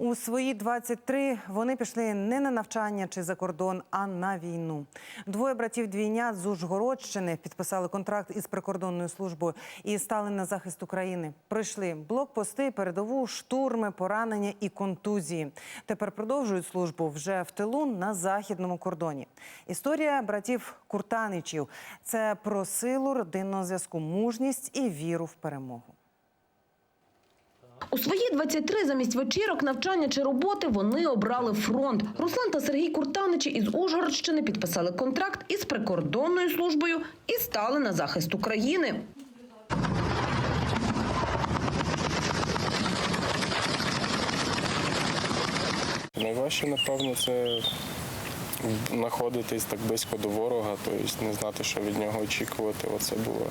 У свої 23 вони пішли не на навчання чи за кордон, а на війну. Двоє братів-двійнят з Ужгородщини підписали контракт із прикордонною службою і стали на захист України. Пройшли блокпости, передову, штурми, поранення і контузії. Тепер продовжують службу вже в тилу на західному кордоні. Історія братів Куртаничів це про силу родинного зв'язку, мужність і віру в перемогу. У свої 23 замість вечірок, навчання чи роботи вони обрали фронт. Руслан та Сергій Куртаничі із Ужгородщини підписали контракт із прикордонною службою і стали на захист України. Найважче, напевно, це знаходитись так близько до ворога, тобто не знати, що від нього очікувати. Оце було,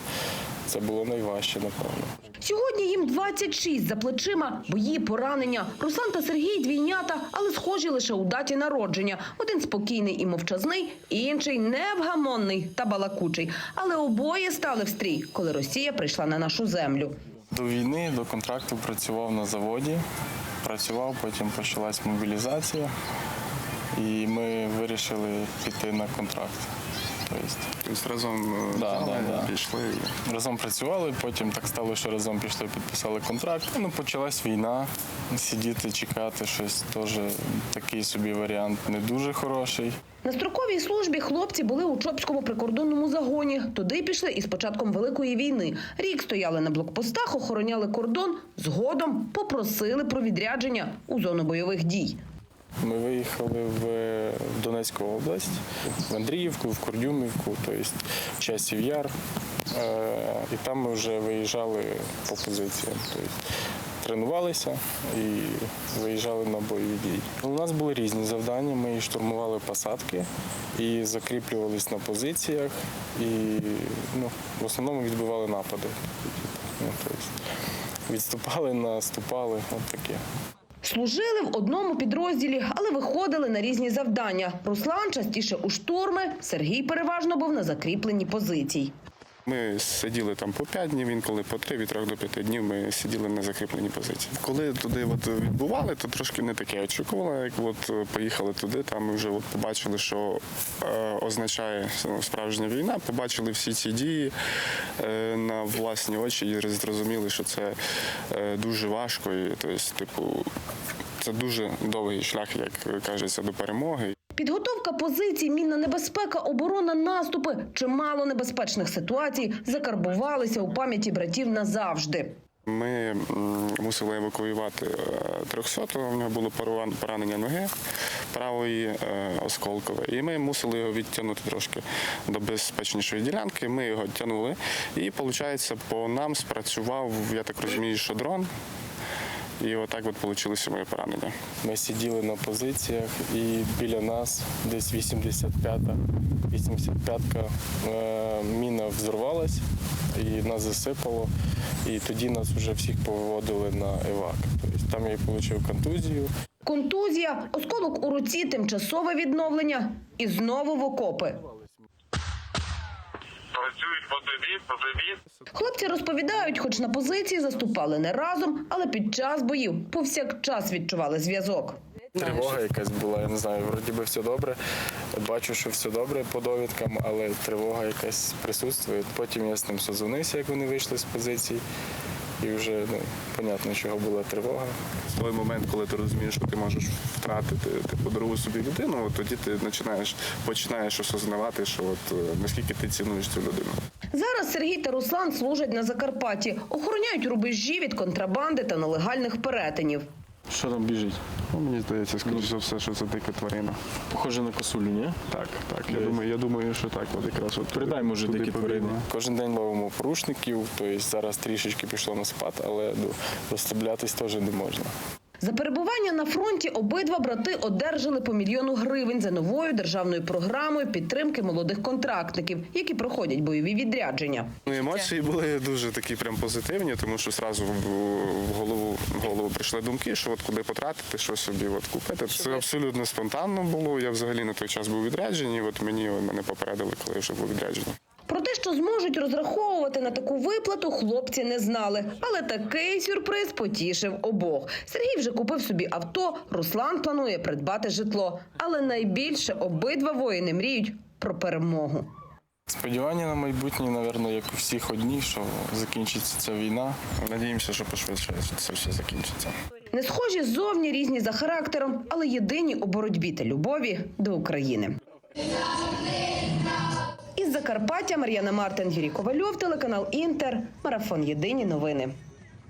це було найважче, напевно. Сьогодні їм 26 за плечима, бої, поранення. Руслан та Сергій двійнята, але схожі лише у даті народження. Один спокійний і мовчазний, інший невгамонний та балакучий. Але обоє стали в стрій, коли Росія прийшла на нашу землю. До війни, до контракту працював на заводі. Працював, потім почалась мобілізація, і ми вирішили піти на контракт. Тобто Тобто разом е, Да, да, да. пішли. разом працювали, потім так стало, що разом пішли, підписали контракт. Ну, почалась війна, сидіти, чекати щось теж такий собі варіант не дуже хороший. На строковій службі хлопці були у Чопському прикордонному загоні. Туди пішли із початком Великої війни. Рік стояли на блокпостах, охороняли кордон. Згодом попросили про відрядження у зону бойових дій. Ми виїхали в Донецьку область, в Андріївку, в Кордюмівку, тобто Часів Яр. Е, І там ми вже виїжджали по позиціям. Тренувалися і виїжджали на бойові дії. У нас були різні завдання. Ми штурмували посадки, і закріплювались на позиціях, і ну, в основному відбивали напади. Ну, тобто відступали, наступали, от таке. Служили в одному підрозділі, але виходили на різні завдання. Руслан частіше у штурми, Сергій переважно був на закріпленні позицій. Ми сиділи там по 5 днів, інколи по 3, від 3 до 5 днів ми сиділи на закріпленій позиції. Коли туди от відбували, то трошки не таке очікували. Як от поїхали туди, там вже от побачили, що е, означає ну, справжня війна. Побачили всі ці дії е, на власні очі і зрозуміли, що це е, дуже важко. І, тобто, типу, це дуже довгий шлях, як кажеться, до перемоги. Підготовка позицій, мінна небезпека, оборона, наступи, чимало небезпечних ситуацій закарбувалися у пам'яті братів назавжди. Ми мусили евакуювати 300-го, в нього було поранення ноги правої е, осколкове. І ми мусили його відтягнути трошки до безпечнішої ділянки. Ми його тягнули. І, виходить, по нам спрацював, я так розумію, що дрон. І отак от вийшло моє поранення. Ми сиділи на позиціях, і біля нас десь 85-та, 85-ка е, міна взорвалась і нас засипало. І тоді нас вже всіх повиводили на евак. Тобто там я отримав контузію. Контузія, осколок у руці, тимчасове відновлення і знову в окопи. Працюють по тобі, по тобі. Хлопці розповідають, хоч на позиції заступали не разом, але під час боїв повсякчас відчували зв'язок. Тривога якась була, я не знаю, вроді би все добре. Бачу, що все добре по довідкам, але тривога якась присутствує. Потім я з ним созвонився, як вони вийшли з позиції. І вже ну, понятно, чого була тривога. В той момент, коли ти розумієш, що ти можеш втратити типу, дорогу собі людину, тоді ти починаєш, починаєш осознавати, що от, е, наскільки ти цінуєш цю людину. Зараз Сергій та Руслан служать на Закарпатті, охороняють рубежі від контрабанди та нелегальних перетинів. Що там біжить? Ну, мені здається, скоріше за все, що це дика тварина. Похоже на косулю, ні? Так, так. Я думаю, я думаю, що так, от якраз от Передай, може, туди дикі тварини. Кожен день ловимо порушників, тобто зараз трішечки пішло на спад, але ну, розслаблятись теж не можна. За перебування на фронті обидва брати одержали по мільйону гривень за новою державною програмою підтримки молодих контрактників, які проходять бойові відрядження. Ну, емоції були дуже такі прям позитивні, тому що одразу в, в голову в голову прийшли думки, що от куди потратити, що собі от купити. Це абсолютно спонтанно було. Я взагалі на той час був відряджений. От мені мене попередили, коли я вже був відряджений. Те, що зможуть розраховувати на таку виплату, хлопці не знали. Але такий сюрприз потішив обох. Сергій вже купив собі авто, Руслан планує придбати житло. Але найбільше обидва воїни мріють про перемогу. Сподівання на майбутнє, напевно, як у всіх одні, що закінчиться ця війна. Надіємося, що пошвидше це все закінчиться. Не схожі зовні різні за характером, але єдині у боротьбі та любові до України. Із Закарпаття Мар'яна Мартин, Юрій Ковальов, телеканал Інтер, марафон Єдині новини.